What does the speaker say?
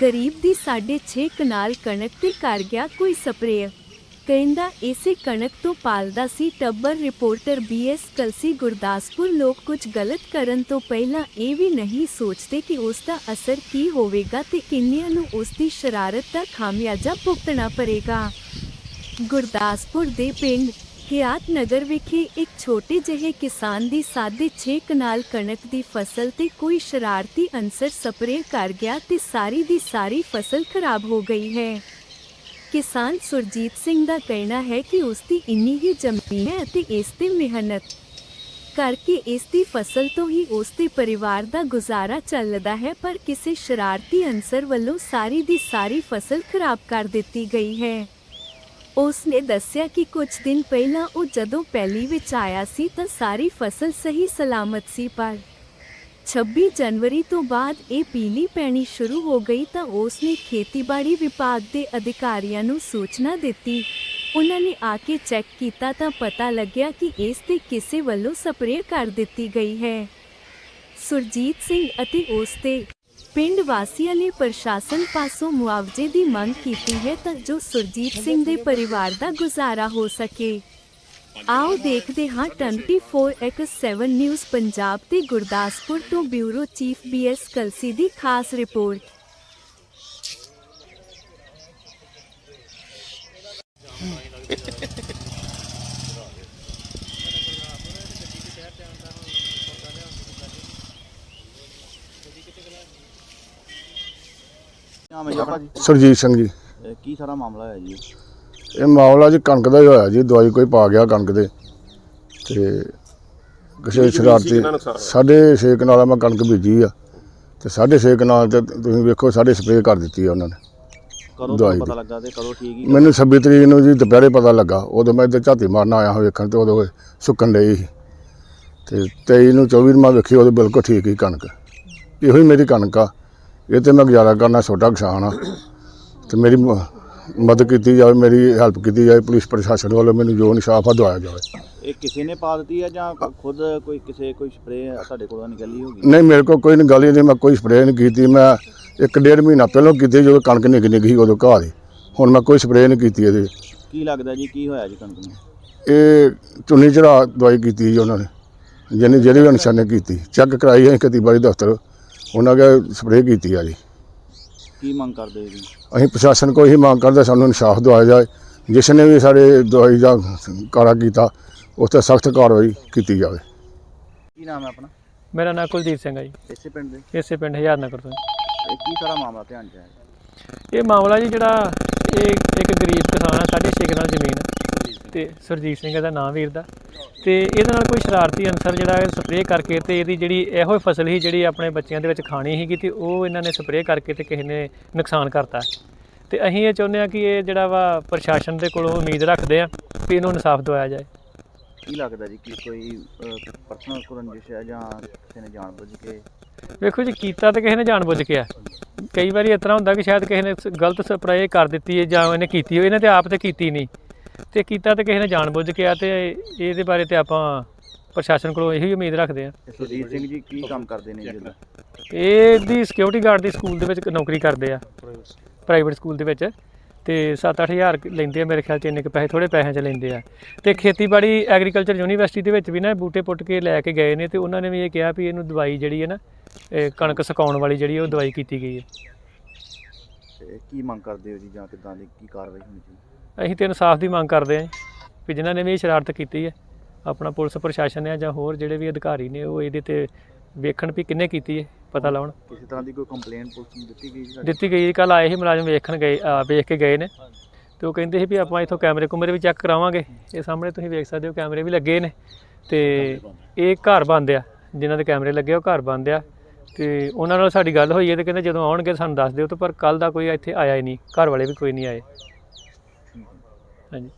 ਗਰੀਬ ਦੀ 6.5 ਕਨਾਲ ਕਣਕ ਤੇ ਕਰ ਗਿਆ ਕੋਈ ਸਪਰੇਅ। ਕਹਿੰਦਾ ਇਸੇ ਕਣਕ ਤੋਂ ਪਾਲਦਾ ਸੀ ਟੱਬਰ ਰਿਪੋਰਟਰ ਬੀਐਸ ਕਲਸੀ ਗੁਰਦਾਸਪੁਰ। ਲੋਕ ਕੁਝ ਗਲਤ ਕਰਨ ਤੋਂ ਪਹਿਲਾਂ ਇਹ ਵੀ ਨਹੀਂ ਸੋਚਦੇ ਕਿ ਉਸ ਦਾ ਅਸਰ ਕੀ ਹੋਵੇਗਾ ਤੇ ਕਿੰਨਿਆਂ ਨੂੰ ਉਸ ਦੀ ਸ਼ਰਾਰਤ ਦਾ ਖਾਮਿਆਜ਼ਾ ਭੁਗਤਣਾ ਪੜੇਗਾ ਗੁਰਦਾਸਪੁਰ ਦੇ ਪਿੰਡ ਹਿਆਤ ਨਗਰ ਵਿਖੇ ਇੱਕ ਛੋਟੇ ਜਿਹੇ ਕਿਸਾਨ ਦੀ ਸਾਢੇ 6 ਕਨਾਲ ਕਣਕ ਦੀ ਫਸਲ ਤੇ ਕੋਈ ਸ਼ਰਾਰਤੀ ਅਨਸਰ ਸਪਰੇਅ ਕਰ ਗਿਆ ਤੇ ਸਾਰੀ ਦੀ ਸਾਰੀ ਫਸਲ ਖਰਾਬ ਹੋ ਗਈ ਹੈ। ਕਿਸਾਨ ਸੁਰਜੀਤ ਸਿੰਘ ਦਾ ਕਹਿਣਾ ਹੈ ਕਿ ਉਸ ਦੀ ਇੰਨੀ ਹੀ ਜ਼ਮੀਨ ਹੈ ਅਤੇ ਇਸ ਤੇ ਮਿਹਨਤ ਕਰਕੇ ਇਸ ਦੀ ਫਸਲ ਤੋਂ ਹੀ ਉਸ ਦੇ ਪਰਿਵਾਰ ਦਾ ਗੁਜ਼ਾਰਾ ਚੱਲਦਾ ਹੈ, ਪਰ ਕਿਸੇ ਸ਼ਰਾਰਤੀ ਅਨਸਰ ਵੱਲੋਂ ਸਾਰੀ ਦੀ ਸਾਰੀ ਫਸਲ ਖਰਾਬ ਕਰ ਦਿੱਤੀ ਗਈ ਹੈ। ਉਸ ਨੇ ਦੱਸਿਆ ਕਿ ਕੁਝ ਦਿਨ ਪਹਿਲਾਂ ਉਹ ਜਦੋਂ ਪਹਿਲੀ ਵਿੱਚ ਆਇਆ ਸੀ ਤਾਂ ਸਾਰੀ ਫਸਲ ਸਹੀ ਸਲਾਮਤ ਸੀ, ਪਰ 26 ਜਨਵਰੀ ਤੋਂ ਬਾਅਦ ਇਹ ਪੀਲੀ ਪੈਣੀ ਸ਼ੁਰੂ ਹੋ ਗਈ ਤਾਂ ਉਸ ਨੇ ਖੇਤੀਬਾੜੀ ਵਿਭਾਗ ਦੇ ਅਧਿਕਾਰੀਆਂ ਨੂੰ ਸੂਚਨਾ ਦਿੱਤੀ। ਉਹਨਾਂ ਨੇ ਆ ਕੇ ਚੈੱਕ ਕੀਤਾ ਤਾਂ ਪਤਾ ਲੱਗਿਆ ਕਿ ਇਸ ਤੇ ਕਿਸੇ ਵੱਲੋਂ ਸਪਰੇਅ ਕਰ ਦਿੱਤੀ ਗਈ ਹੈ। ਸੁਰਜੀਤ ਸਿੰਘ ਅਤੇ ਉਸ ਦੇ ਪਿੰਡ ਵਾਸੀਆਂ ਨੇ ਪ੍ਰਸ਼ਾਸਨ ਪਾਸੋਂ ਮੁਆਵਜ਼ੇ ਦੀ ਮੰਗ ਕੀਤੀ ਹੈ ਤਾਂ ਜੋ ਸੁਰਜੀਤ ਸਿੰਘ ਦੇ ਪਰਿਵਾਰ ਦਾ ਗੁਜ਼ਾਰਾ ਹੋ ਸਕੇ। ਆਓ ਦੇਖਦੇ ਹਾਂ 24x7 ਨਿਊਜ਼ ਪੰਜਾਬ ਤੇ ਗੁਰਦਾਸਪੁਰ ਤੋਂ ਬਿਊਰੋ ਚੀਫ ਬੀਐਸ ਕਲਸੀ ਦੀ ਖਾਸ ਰਿਪੋਰਟ। ਨਾਮ ਹੈ ਜੀ ਆਪਣਾ ਜੀ? ਸੁਰਜੀਤ ਸਿੰਘ ਜੀ। ਇਹ ਕੀ ਸਾਰਾ ਮਾਮਲਾ ਹੈ ਜੀ? ਇਹ ਮਾਮਲਾ ਜੀ ਕਣਕ ਦਾ ਹੀ ਹੋਇਆ ਜੀ ਦਵਾਈ ਕੋਈ ਪਾ ਗਿਆ ਕਣਕ ਦੇ। ਤੇ ਕਿਸੇ ਸ਼ਰਾਰਤੀ ਸਾਢੇ ਛੇ ਕਨਾਲਾਂ ਮੈਂ ਕਣਕ ਬੀਜੀ ਆ। ਤੇ ਸਾਢੇ ਛੇ ਕਨਾਲ ਤੇ ਤੁਸੀਂ ਵੇਖੋ ਸਾਡੇ ਸਪਰੇਅ ਕਰ ਦਿੱਤੀ ਆ ਉਹਨਾਂ ਨੇ। ਕਦੋਂ ਤੁਹਾਨੂੰ ਪਤਾ। ਲੱਗਾ ਤੇ ਕਦੋਂ ਠੀਕ ਹੀ? ਮੈਨੂੰ 26 ਤਰੀਕ ਨੂੰ ਜੀ ਦੁਪਹਿਰੇ ਪਤਾ ਲੱਗਾ। ਉਦੋਂ ਮੈਂ ਇੱਧਰ ਝਾਤੀ ਮਾਰਨ ਆਇਆ ਹਾਂ ਵੇਖਣ ਤੇ ਉਦੋਂ ਸੁੱਕਣ ਡਈ ਸੀ। ਤੇ 23 ਨੂੰ 24 ਨੂੰ ਮੈਂ ਵੇਖੀ ਉਦੋਂ ਬਿਲਕੁਲ ਠੀਕ ਹੀ ਕਣਕ। ਇਹੋ ਹੀ ਮੇਰੀ ਕਣਕ ਆ। ਇਹ ਤੇ ਮੈਂ ਗੁਜ਼ਾਰਾ ਕਰਨਾ ਛੋਟਾ ਕਿਸਾਨ ਆ। ਤੇ ਮੇਰੀ ਮ- ਮਦਦ ਕੀਤੀ ਜਾਵੇ ਮੇਰੀ ਹੈਲਪ ਕੀਤੀ ਜਾਵੇ ਪੁਲਿਸ ਪ੍ਰਸ਼ਾਸਨ ਵੱਲੋਂ ਮੈਨੂੰ ਜੋ ਇਨਸਾਫ ਆ ਦਵਾਇਆ ਜਾਵੇ। ਇਹ ਕਿਸੇ ਨੇ ਪਾ ਦਿੱਤੀ ਹੈ ਜਾਂ ਖੁਦ ਕੋਈ ਕਿਸੇ ਕੋਈ ਸਪਰੇਅ ਤੁਹਾਡੇ ਕੋਲੋਂ ਨਿਕਲੀ ਹੋਗੀ ਨਹੀਂ ਮੇਰੇ ਕੋਲ ਕੋਈ ਨਹੀਂ ਗੱਲ ਹੀ ਨਹੀਂ ਮੈਂ ਕੋਈ ਸਪਰੇਅ ਨਹੀਂ ਕੀਤੀ। ਮੈਂ ਇੱਕ ਡੇਢ ਮਹੀਨਾ ਪਹਿਲਾਂ ਕੀਤੀ ਜਦੋਂ ਕਣਕ ਨਿੱਘ ਨਿੱਘ ਸੀ ਉਦੋਂ ਘਾਹ ਦੀ। ਹੁਣ ਮੈਂ ਕੋਈ ਸਪਰੇਅ ਨਹੀਂ ਕੀਤੀ ਇਹਦੇ ਕੀ ਲੱਗਦਾ ਜੀ ਕੀ ਹੋਇਆ ਜੀ ਕਣਕ ਨੂੰ? ਇਹ ਚੁੰਨੀ ਚੜਾ ਦਵਾਈ ਕੀਤੀ ਜੀ ਉਹਨਾਂ ਨੇ। ਜਿਹਨੇ ਜਿਹੜੇ ਵੀ ਅਨਸਰ ਨੇ ਕੀਤੀ। ਚੈੱਕ ਕਰਾਈ ਹੈ ਖੇਤੀਬਾੜੀ ਦਫ਼ਤਰ। ਉਹਨਾਂ ਕੇ ਸਪਰੇਅ ਕੀਤੀ ਆ ਜੀ। ਕੀ ਮੰਗ ਕਰਦੇ ਹੋ ਜੀ? ਅਸੀਂ ਪ੍ਰਸ਼ਾਸਨ ਕੋਲ ਇਹੀ ਮੰਗ ਕਰਦੇ ਸਾਨੂੰ ਇਨਸਾਫ ਦਿਵਾਇਆ ਜਾਏ। ਜਿਸ ਨੇ ਵੀ ਸਾਡੇ ਦਵਾਈ ਦਾ ਕਾਰਾ ਕੀਤਾ ਉਸ ਤੇ ਸਖਤ ਕਾਰਵਾਈ ਕੀਤੀ ਜਾਵੇ। ਕੀ ਨਾਮ ਹੈ ਆਪਣਾ? ਮੇਰਾ ਨਾਮ ਕੁਲਦੀਪ ਸਿੰਘ ਹੈ ਜੀ। ਇਸੇ ਪਿੰਡ ਦੇ? ਇਸੇ ਪਿੰਡ ਹਜ਼ਾਰ ਨਗਰ ਤੋਂ ਇਹ ਕੀ ਸਾਰਾ ਮਾਮਲਾ ਧਿਆਨ ਚ ਹੈ ਇਹ ਮਾਮਲਾ ਜੀ ਜਿਹੜਾ ਇਹ ਇੱਕ ਗਰੀਬ ਕਿਸਾਨ ਆ ਸਾਢੇ ਛੇ ਕਨਾਲ ਜ਼ਮੀਨ ਆ ਤੇ ਸਰਜੀਤ ਸਿੰਘ ਦਾ ਨਾਮ ਵੀਰ ਦਾ। ਤੇ ਇਹਦੇ ਨਾਲ ਕੋਈ ਸ਼ਰਾਰਤੀ ਅਨਸਰ ਜਿਹੜਾ ਸਪਰੇਅ ਕਰਕੇ ਤੇ ਇਹਦੀ ਜਿਹੜੀ ਇਹੋ ਹੀ ਫਸਲ ਸੀ ਜਿਹੜੀ ਆਪਣੇ ਬੱਚਿਆਂ ਦੇ ਵਿੱਚ ਖਾਣੀ ਸੀਗੀ ਤੇ ਉਹ ਇਹਨਾਂ ਨੇ ਸਪਰੇਅ ਕਰਕੇ ਤੇ ਕਿਸੇ ਨੇ ਨੁਕਸਾਨ ਕਰਤਾ। ਤੇ ਅਸੀਂ ਇਹ ਚਾਹੁੰਦੇ ਆ ਕਿ ਇਹ ਜਿਹੜਾ ਵਾ ਪ੍ਰਸ਼ਾਸਨ ਦੇ ਕੋਲੋਂ ਉਮੀਦ ਰੱਖਦੇ ਆ ਕਿ ਇਹਨੂੰ ਇਨਸਾਫ ਦਿਵਾਇਆ ਜਾਏ। ਕੀ ਲੱਗਦਾ ਜੀ ਕਿ ਕੋਈ ਪਰਸਨਲ ਰੰਜਿਸ਼ ਹੈ ਜਾਂ ਕਿਸੇ ਨੇ ਜਾਣਬੁੱਝ ਕੇ? ਵੇਖੋ ਜੀ ਕੀਤਾ ਤਾਂ ਕਿਸੇ ਨੇ ਜਾਣਬੁੱਝ ਕੇ ਆ। ਕਈ ਵਾਰੀ ਇਸ ਤਰ੍ਹਾਂ ਹੁੰਦਾ ਕਿ ਸ਼ਾਇਦ ਕਿਸੇ ਨੇ ਗਲਤ ਸਪਰੇਅ ਕਰ ਦਿੱਤੀ ਹੈ ਜਾਂ ਇਹਨੇ ਕੀਤੀ ਹੋਈ ਇਹਨੇ ਤੇ ਆਪ ਤੇ ਕੀਤੀ ਨਹੀਂ। ਤੇ ਕੀਤਾ ਤੇ ਕਿਸੇ ਨੇ ਜਾਣਬੁੱਝ ਕੇ ਆ ਤੇ ਇਹਦੇ ਬਾਰੇ ਤੇ ਆਪਾਂ ਪ੍ਰਸ਼ਾਸਨ ਕੋਲੋਂ ਇਹੀ ਉਮੀਦ ਰੱਖਦੇ ਆ ਸੁਰਜੀਤ ਸਿੰਘ ਜੀ ਕੀ ਕੰਮ ਕਰਦੇ ਨੇ ਜੀ ਇਹ ਦੀ ਸਿਕਿਉਰਿਟੀ ਗਾਰਡ ਦੀ ਸਕੂਲ ਦੇ ਵਿੱਚ ਨੌਕਰੀ ਕਰਦੇ ਆ। ਪ੍ਰਾਈਵੇਟ ਸਕੂਲ ਦੇ ਵਿੱਚ। ਤੇ 7-8000 ਲੈਂਦੇ ਆ ਮੇਰੇ ਖਿਆਲ ਚ ਇੰਨੇ ਕੁ ਪੈਸੇ ਥੋੜੇ ਪੈਸਿਆਂ ਚ ਲੈਂਦੇ ਆ। ਤੇ ਖੇਤੀਬਾੜੀ ਐਗਰੀਕਲਚਰ ਯੂਨੀਵਰਸਿਟੀ ਦੇ ਵਿੱਚ ਵੀ ਨਾ ਬੂਟੇ ਪੁੱਟ ਕੇ ਲੈ ਕੇ ਗਏ ਨੇ ਤੇ ਉਹਨਾਂ ਨੇ ਵੀ ਇਹ ਕਿਹਾ ਵੀ ਇਹਨੂੰ ਦਵਾਈ ਜਿਹੜੀ ਹੈ ਨਾ ਕਣਕ ਸੁਕਾਉਣ ਵਾਲੀ ਜਿਹੜੀ ਉਹ ਦਵਾਈ ਕੀਤੀ ਗਈ ਹੈ। ਤੇ ਕੀ ਮੰਗ ਕਰਦੇ ਹੋ ਜੀ ਜਾਂ ਕਿਦਾਂ ਦੀ ਕੀ ਕਾਰਵਾਈ ਹੋਣੀ ਚਾਹੀਦੀ? ਅਸੀਂ ਤੇ ਇਨਸਾਫ ਦੀ ਮੰਗ ਕਰਦੇ ਹਾਂ ਜੀ, ਵੀ ਜਿਨ੍ਹਾਂ ਨੇ ਵੀ ਇਹ ਸ਼ਰਾਰਤ ਕੀਤੀ ਹੈ ਆਪਣਾ ਪੁਲਿਸ ਪ੍ਰਸ਼ਾਸਨ ਹੈ ਜਾਂ ਹੋਰ ਜਿਹੜੇ ਵੀ ਅਧਿਕਾਰੀ ਨੇ ਉਹ ਇਹਦੇ ਤੇ ਵੇਖਣ ਵੀ ਕਿੰਨੇ ਕੀਤੀ ਹੈ ਪਤਾ ਲਾਉਣ। ਕਿਸੇ ਤਰ੍ਹਾਂ ਦੀ ਕੋਈ ਕੰਪਲੇਂਟ ਪੁਲਿਸ ਨੂੰ ਦਿੱਤੀ ਗਈ ਜੀ? ਦਿੱਤੀ ਗਈ ਕੱਲ ਆਏ ਸੀ ਮੁਲਾਜ਼ਮ ਵੇਖਣ ਗਏ ਆ, ਵੇਖ ਕੇ ਗਏ ਨੇ। ਤੇ ਉਹ ਕਹਿੰਦੇ ਸੀ ਵੀ ਆਪਾਂ ਇਥੋਂ ਕੈਮਰੇ ਕੁਮਰੇ ਵੀ ਚੈੱਕ ਕਰਾਵਾਂਗੇ। ਇਹ ਸਾਹਮਣੇ ਤੁਸੀਂ ਵੇਖ ਸਕਦੇ ਹੋ ਕੈਮਰੇ ਵੀ ਲੱਗੇ ਨੇ। ਤੇ ਇਹ ਘਰ ਬੰਦ ਆ ਜਿਨ੍ਹਾਂ ਦੇ ਕੈਮਰੇ ਲੱਗੇ ਉਹ ਘਰ ਬੰਦ ਆ। ਤੇ ਉਹਨਾਂ ਨਾਲ ਸਾਡੀ ਗੱਲ ਹੋਈ ਹੈ ਤੇ ਕਹਿੰਦੇ ਜਦੋਂ ਆਉਣਗੇ ਸਾਨੂੰ ਦੱਸ ਦਿਓ ਤੇ ਪਰ ਕੱਲ ਦਾ ਕੋਈ ਇੱਥੇ ਆਇਆ ਹੀ ਨਹੀਂ ਘਰ ਵਾਲੇ ਵੀ ਕੋਈ ਨਹੀਂ ਆਏ। Они...